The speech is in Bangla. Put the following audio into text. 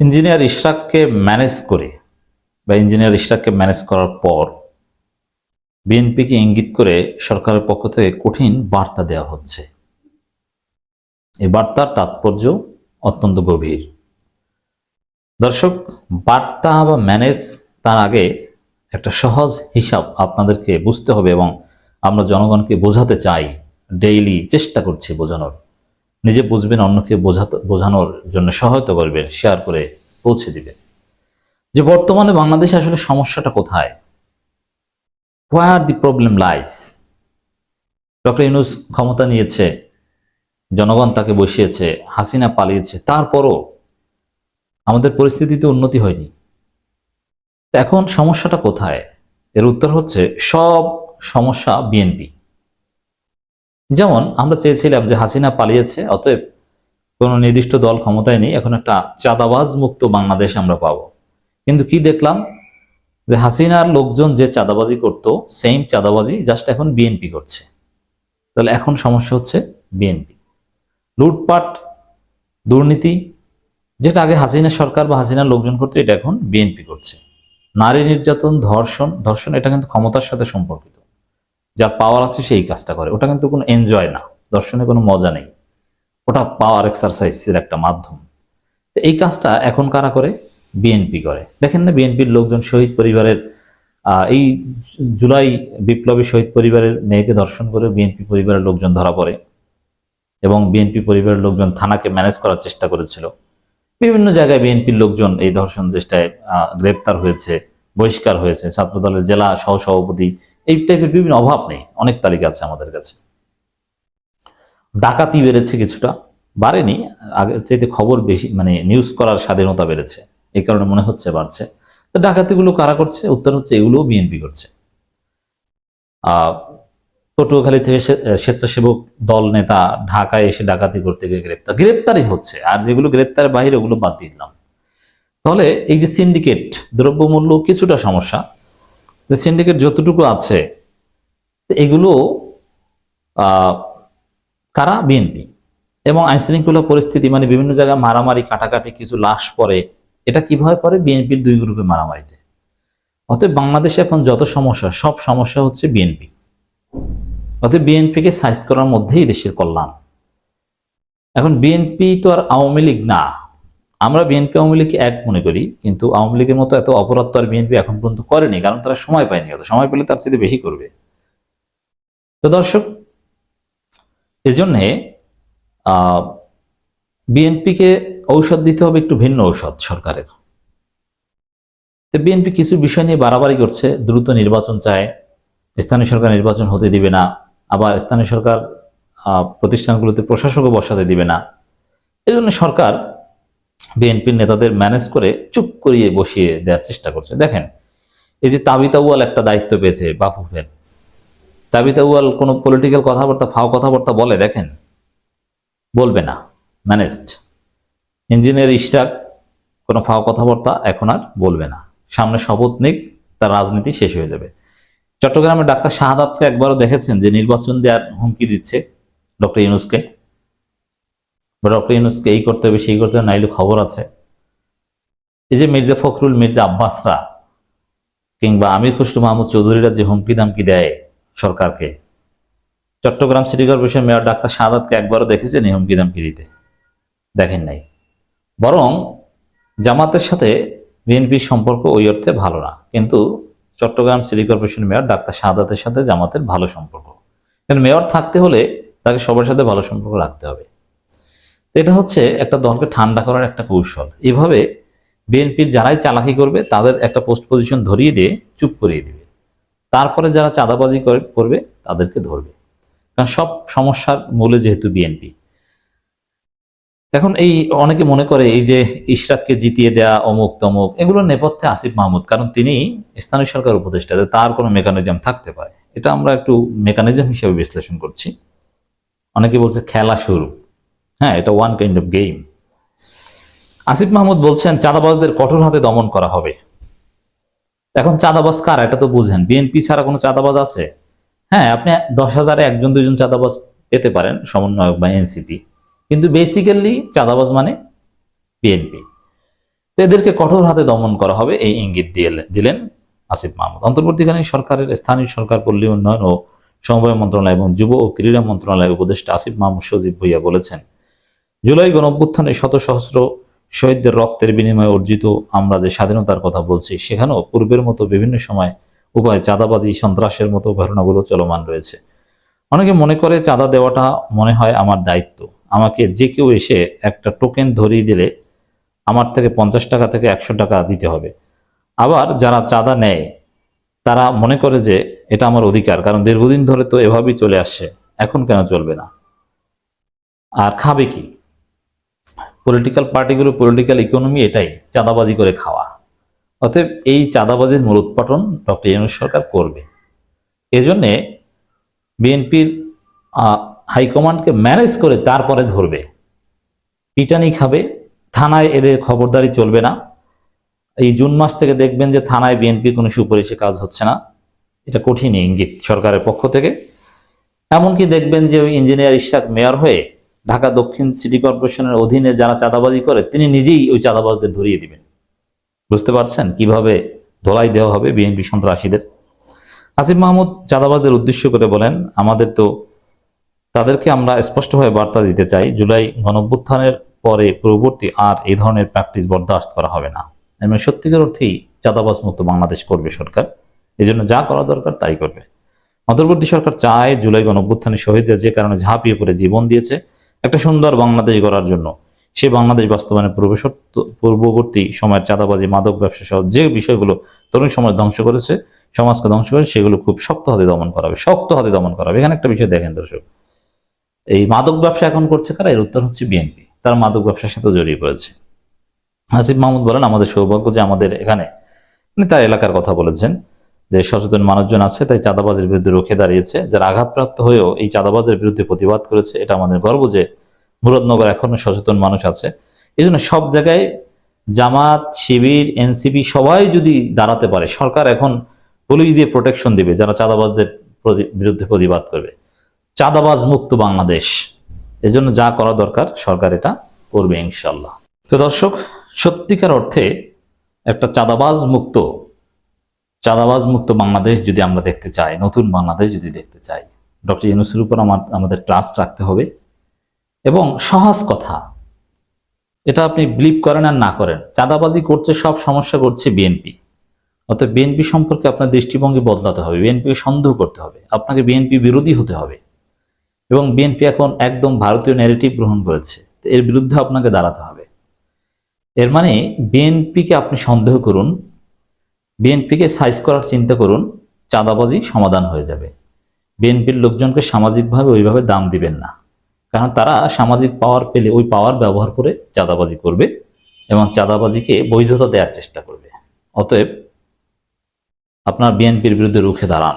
ইঞ্জিনিয়ার ইশরাককে ম্যানেজ করে বা ইঞ্জিনিয়ার ইশরাককে ম্যানেজ করার পর বিএনপিকে ইঙ্গিত করে সরকারের পক্ষ থেকে কঠিন বার্তা দেওয়া হচ্ছে। এই বার্তার তাৎপর্য অত্যন্ত গভীর। দর্শক, বার্তা বা ম্যানেজ তার আগে একটা সহজ হিসাব আপনাদেরকে বুঝতে হবে এবং আমরা জনগণকে বোঝাতে চাই। ডেইলি চেষ্টা করছি বোঝানোর। নিজে বুঝবেন, অন্যকে বোঝাতে, বোঝানোর জন্য সহায়তা করবেন শেয়ার করে পৌঁছে দিবেন। যে বর্তমানে বাংলাদেশে আসলে সমস্যাটা কোথায়? Where the problem lies doctor Yunus ক্ষমতা নিয়েছে, জনগণ তাকে বসিয়েছে, হাসিনা পালিয়েছে, তারপরও আমাদের পরিস্থিতিতে উন্নতি হয়নি। এখন সমস্যাটা কোথায়? এর উত্তর হচ্ছে সব সমস্যা বিএনপি যেমন আমরা চেয়েছিলাম যে হাসিনা পালিয়েছে, অতএব কোনো নির্দিষ্ট দল ক্ষমতায় নেই, এখন একটা চাঁদাবাজ মুক্ত বাংলাদেশ আমরা পাবো। কিন্তু কি দেখলাম? যে হাসিনার লোকজন যে চাঁদাবাজি করতো সেম চাঁদাবাজি জাস্ট এখন বিএনপি করছে। তাহলে এখন সমস্যা হচ্ছে বিএনপি লুটপাট, দুর্নীতি, যেটা আগে হাসিনা সরকার বা হাসিনার লোকজন করতো, এটা এখন বিএনপি করছে। নারী নির্যাতন, ধর্ষণ ধর্ষণ, এটা কিন্তু ক্ষমতার সাথে সম্পর্কিত। যার পাওয়ার আছে সেই কাজটা করে। ওটা কিন্তু কোনো এনজয় না, দর্শনে কোনো মজা নেই। ওটা পাওয়ার এক্সারসাইজের একটা মাধ্যম। এই কাজটা এখন কারা করে? বিএনপি করে। দেখেন না বিএনপির লোকজন শহীদ পরিবারের এই জুলাই বিপ্লবী শহীদ পরিবারের মেয়েকে দর্শন করে বিএনপি পরিবারের লোকজন ধরা পড়ে এবং বিএনপি পরিবারের লোকজন থানাকে ম্যানেজ করার চেষ্টা করেছিল। বিভিন্ন জায়গায় বিএনপির লোকজন এই ধর্ষণ চেষ্টায় গ্রেপ্তার হয়েছে। বহিষ্কার হয়েছে, ছাত্রদলের জেলা সহসভাপতি, এই টাইপের বিভিন্ন অভাব নেই, অনেক তালিকা আছে আমাদের কাছে। ডাকাতি বেড়েছে কিছুটা, বাড়েনি আগের চাইতে খবর বেশি মানে নিউজ করার স্বাধীনতা বেড়েছে, এই কারণে মনে হচ্ছে বাড়ছে। তো ডাকাতিগুলো কারা করছে? উত্তর হচ্ছে এগুলোও বিএনপি করছে। পটুয়াখালী থেকে স্বেচ্ছাসেবক দল নেতা ঢাকায় এসে ডাকাতি করতে গিয়ে গ্রেপ্তার, গ্রেপ্তারই হচ্ছে, আর যেগুলো গ্রেপ্তারের বাইরে ওগুলো বাদ দিয়ে দিলাম। তাহলে এই যে সিন্ডিকেট দ্রব্যমূল্য কিছুটা সমস্যা, যে সিন্ডিকেট যতটুকু আছে এগুলো কারা? বিএনপি এবং আইনশৃঙ্খলা পরিস্থিতি মানে বিভিন্ন জায়গায় মারামারি, কাটাকাটি, কিছু লাশ পড়ে, এটা কীভাবে পড়ে? বিএনপির দুই গ্রুপে মারামারিতে। অতএব বাংলাদেশে এখন যত সমস্যা, সব সমস্যা হচ্ছে বিএনপি অতএব বিএনপিকে সাইজ করার মধ্যেই দেশের কল্যাণ। এখন বিএনপি তো আর আওয়ামী লীগ না। আমরা বিএনপি আওয়ামী লীগকে এক মনে করি, কিন্তু আওয়ামী লীগের মতো এত অপরাধ তো আর বিএনপি এখন পর্যন্ত করেনি, কারণ তারা সময় পায়নি অত। সময় পেলে তার সাথে বেশি করবে। তো দর্শক, এজন্যে বিএনপিকে ঔষধ দিতে হবে একটু ভিন্ন ঔষধ সরকারের। তো বিএনপি কিছু বিষয় নিয়ে বাড়াবাড়ি করছে, দ্রুত নির্বাচন চায়, স্থানীয় সরকার নির্বাচন হতে দিবে না, আবার স্থানীয় সরকার প্রতিষ্ঠানগুলোতে প্রশাসকও বসাতে দিবে না। এই জন্য সরকার বিএনপির নেতাদের ম্যানেজ করে চুপ করিয়ে বসিয়ে দেওয়ার চেষ্টা করছে। দেখেন, এই যে তাবিতা উয়াল একটা দায়িত্ব পেয়েছে বাফুফের। তাবিতা উয়াল কোনো পলিটিক্যাল কথাবার্তা, ফাও কথাবার্তা বলে, দেখেন? বলবে না ম্যানেজড ইঞ্জিনিয়ার ইশরাক কোনো ফাও কথাবার্তা এখন আর বলবে না। সামনে শপথ নিক, তার রাজনীতি শেষ হয়ে যাবে। চট্টগ্রামের ডাক্তার শাহাদাতকে একবারও দেখেছেন যে নির্বাচন দেওয়ার হুমকি দিচ্ছে ডক্টর ইউনুসকে। ডক্টর ইউনুসকে এই করতে হবে, সেই করতে হবে, নাইলে খবর আছে। এই যে মির্জা ফখরুল, মির্জা আব্বাসরা কিংবা আমির খুসরু মাহমুদ চৌধুরীরা যে হুমকি দামকি দেয় সরকারকে, চট্টগ্রাম সিটি কর্পোরেশন মেয়র ডাক্তার শাহাদাতকে একবারও দেখেছেন এই হুমকি দামকি দিতে? দেখেন নাই। বরং জামাতের সাথে বিএনপির সম্পর্ক ওই অর্থে ভালো না। কিন্তু চট্টগ্রাম সিটি কর্পোরেশন মেয়র ডাক্তার শাহাদাতের সাথে জামাতের ভালো সম্পর্ক। কারণ মেয়র থাকতে হলে তাকে সবার সাথে ভালো সম্পর্ক রাখতে হবে। এটা হচ্ছে একটা দলকে ঠান্ডা করার একটা কৌশল। এভাবে বিএনপির যারাই চালাকি করবে, তাদের একটা পোস্ট পজিশন ধরিয়ে দিয়ে চুপ করিয়ে দিবে। তারপরে যারা চাঁদাবাজি করে- করবে, তাদেরকে ধরবে। কারণ সব সমস্যার মূলে যেহেতু বিএনপি। এখন এই অনেকে মনে করে, এই যে ইশরাককে জিতিয়ে দেয়া, অমুক তমুক, এগুলো নেপথ্যে আসিফ মাহমুদ। কারণ তিনি স্থানীয় সরকার উপদেষ্টা তার কোনো মেকানিজম থাকতে পারে। এটা আমরা একটু মেকানিজম হিসেবে বিশ্লেষণ করছি। অনেকে বলছে খেলা শুরু। হ্যাঁ এটা one kind of game Asif Mahmud বলছেন, চাঁদাবাজদের কঠোর হাতে দমন করা হবে। এখন চাঁদাবাজ কার? এটা তো বুঝেন। বিএনপি ছাড়া কোনো চাঁদাবাজ আছে? হ্যাঁ আপনি দশ হাজারে একজন, দুইজন চাঁদাবাজ পেতে পারেন, সমন্বয়ক বা এনসিপি কিন্তু বেসিক্যালি চাঁদাবাজ মানে বিএনপি তো এদেরকে কঠোর হাতে দমন করা হবে, এই ইঙ্গিত দিয়ে দিলেন আসিফ মাহমুদ। অন্তর্বর্তীকালীন সরকারের, স্থানীয় সরকার পল্লী উন্নয়ন ও সমবায় মন্ত্রণালয় এবং যুব ও ক্রীড়া মন্ত্রণালয়ের উপদেষ্টা আসিফ মাহমুদ সজীব ভুইয়া বলেছেন জুলাই গণঅভ্যুত্থানে শত সহস্র শহীদদের রক্তের বিনিময়ে অর্জিত আমরা যে স্বাধীনতার কথা বলছি, সেখানেও পূর্বের মতো বিভিন্ন সময় উপায় চাঁদাবাজি, সন্ত্রাসের মতো ঘটনাগুলো চলমান রয়েছে। অনেকে মনে করে চাঁদা দেওয়াটা মনে হয় আমার দায়িত্ব। আমাকে যে কেউ এসে একটা টোকেন ধরিয়ে দিলে আমার থেকে পঞ্চাশ টাকা থেকে একশো টাকা দিতে হবে। আবার যারা চাঁদা নেয়, তারা মনে করে যে এটা আমার অধিকার, কারণ দীর্ঘদিন ধরে তো এভাবেই চলে আসছে, এখন কেন চলবে না? আর খাবে কি? পলিটিক্যাল পার্টিগুলো পলিটিক্যাল ইকোনমি এটাই, চাঁদাবাজি করে খাওয়া। অতএব এই চাঁদাবাজির মূলোৎপাটন ডক্টর ইউনুস সরকার করবে। এজন্যে বিএনপির হাইকমান্ডকে ম্যানেজ করে তারপরে ধরবে। পিটানি খাবে, থানায় এদের খবরদারি চলবে না। এই জুন মাস থেকে দেখবেন যে থানায় বিএনপির কোনো সুপারিশে কাজ হচ্ছে না। এটা কঠিন ইঙ্গিত সরকারের পক্ষ থেকে। এমনকি দেখবেন যে ওই ইঞ্জিনিয়ার ইশাক মেয়র হয়ে ঢাকা দক্ষিণ সিটি কর্পোরেশনের অধীনে যারা চাঁদাবাজি করে, তিনি নিজেই ওই চাঁদাবাজদের ধরিয়ে দিবেন। বুঝতে পারছেন কীভাবে ধোলাই দেওয়া হবে বিএনপি সন্ত্রাসীদের? আসিফ মাহমুদ চাঁদাবাজদের উদ্দেশ্য করে বলেন, আমাদের তো তাদেরকে আমরা স্পষ্টভাবে বার্তা দিতে চাই, জুলাই গণভ্যুত্থানের পরে পূর্ববর্তী আর এই ধরনের প্র্যাকটিস বরদাস্ত করা হবে না। এবং সত্যিকার অর্থেই চাঁদাবাজ মুক্ত বাংলাদেশ করবে সরকার। এই জন্য যা করা দরকার তাই করবে। অন্তর্বর্তী সরকার চায় জুলাই গণঅভ্যুত্থানে শহীদদের যে কারণে ঝাঁপিয়ে পড়ে জীবন দিয়েছে একটা সুন্দর বাংলাদেশ গড়ার জন্য। সে বাংলাদেশ বাস্তবায়নের পূর্বশর্ত পূর্ববর্তী সময়ের চাঁদাবাজি, মাদক ব্যবসা সহ যে বিষয়গুলো তরুণ সমাজ ধ্বংস করেছে, সমাজকে ধ্বংস করেছে, সেগুলো খুব শক্ত হাতে দমন করা হবে, শক্ত হাতে দমন করা হবে। এখানে একটা বিষয় দেখেন দর্শক। এই মাদক ব্যবসা এখন করছে কারা? এর উত্তর হচ্ছে বিএনপি। তারা মাদক ব্যবসার সাথে জড়িয়ে পড়েছে। হাসিফ মাহমুদ বলেন, আমাদের সৌভাগ্য যে আমাদের এখানে মানে তার এলাকার কথা বলেছেন। যে সচেতন মানুষজন আছে, তাই চাঁদাবাজের বিরুদ্ধে রুখে দাঁড়িয়েছে। যারা আঘাতপ্রাপ্ত হয়েও এই চাঁদাবাজের বিরুদ্ধে প্রতিবাদ করেছে, এটা আমাদের গর্ব যে মুরাদনগর এখনও সচেতন মানুষ আছে। এই জন্য সব জায়গায় জামাত, শিবির, এনসিপি সবাই যদি দাঁড়াতে পারে, সরকার এখন পুলিশ দিয়ে প্রোটেকশন দিবে, যারা চাঁদাবাজদের বিরুদ্ধে প্রতিবাদ করবে। চাঁদাবাজ মুক্ত বাংলাদেশ। এজন্য যা করা দরকার, সরকার এটা করবে ইনশাল্লাহ তো দর্শক, সত্যিকার অর্থে একটা চাঁদাবাজ মুক্ত চাঁদাবাজ মুক্ত বাংলাদেশ যদি আমরা দেখতে চাই, নতুন বাংলাদেশ যদি দেখতে চাই, ডক্টর ইউনুসের উপর আমার, আমাদের ট্রাস্ট রাখতে হবে। এবং সহজ কথা, এটা আপনি বিলিভ করেন আর না করেন, চাঁদাবাজি করছে, সব সমস্যা করছে বিএনপি অর্থাৎ বিএনপি সম্পর্কে আপনার দৃষ্টিভঙ্গি বদলাতে হবে বিএনপিকে সন্দেহ করতে হবে, আপনাকে বিএনপি বিরোধী হতে হবে। এবং বিএনপি এখন একদম ভারতীয় ন্যারেটিভ গ্রহণ করেছে, এর বিরুদ্ধে আপনাকে দাঁড়াতে হবে। এর মানে বিএনপিকে আপনি সন্দেহ করুন বিএনপিকে সাইজ করার চিন্তা করুন, চাঁদাবাজি সমাধান হয়ে যাবে। বিএনপির লোকজনকে সামাজিকভাবে ওইভাবে দাম দিবেন না, কারণ তারা সামাজিক পাওয়ার পেলে ওই পাওয়ার ব্যবহার করে চাঁদাবাজি করবে এবং চাঁদাবাজিকে বৈধতা দেওয়ার চেষ্টা করবে। অতএব আপনার বিএনপির বিরুদ্ধে রুখে দাঁড়ান।